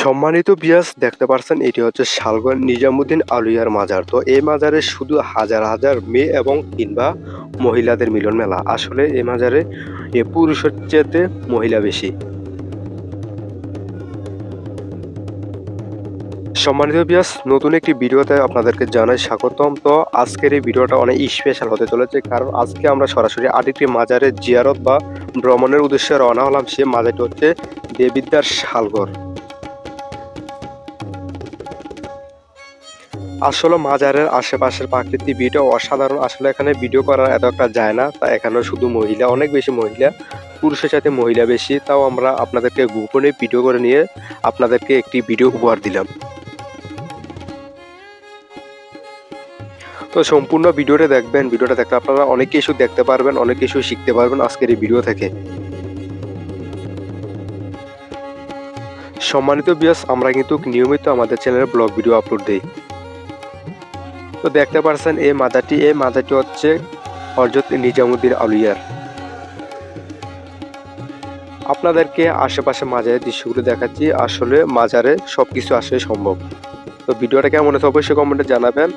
সম্মানিত বিয়াস দেখতে পারছেন, এটি হচ্ছে শালগঞ্জ নিজামুদ্দিন আলুইয়ার মাজার। তো এই মাজারে শুধু হাজার হাজার মেয়ে এবং কিংবা মহিলাদের মিলন মেলা। আসলে এই মাজারে এ পুরুষের চেয়েতে মহিলা বেশি। সম্মানিত বিয়াস নতুন একটি ভিডিওতে আপনাদেরকে জানাই স্বাগতম। তো আজকের এই ভিডিওটা অনেক স্পেশাল হতে চলেছে, কারণ আজকে আমরা সরাসরি আরেকটি মাজারে জিয়ারত বা ভ্রমণের উদ্দেশ্যে রওনা হলাম। সে মাজারটি হচ্ছে দেবিদ্যার শালগড়। আসলে মাজারের আশেপাশের প্রাকৃতিক ভিডিও অসাধারণ। আসলে এখানে ভিডিও করার এত একটা যায় না, তা এখানে শুধু মহিলা, অনেক বেশি মহিলা। পুরুষের সাথে মহিলা বেশি, তাও আমরা আপনাদেরকে গোপনে ভিডিও করে নিয়ে আপনাদেরকে একটি ভিডিও উপহার দিলাম। তো সম্পূর্ণ ভিডিওটা দেখবেন, ভিডিওটা দেখলে আপনারা অনেক কিছু দেখতে পারবেন, অনেক কিছু শিখতে পারবেন আজকের এই ভিডিও থেকে। সম্মানিত বিয়াস আমরা কিন্তু নিয়মিত আমাদের চ্যানেলে ব্লগ ভিডিও আপলোড দিই। তো দেখতে পাচ্ছেন এই মাদাটি এই মাদাটি হচ্ছে হরজত নিজামুদ্দিন আলুয়ার আপনাদেরকে আশেপাশে মাজারের দৃশ্যগুলো দেখাচ্ছি, আসলে মাজারে সবকিছু আসলে সম্ভব। তো ভিডিওটা কেমন হচ্ছে অবশ্যই কমেন্টে জানাবেন।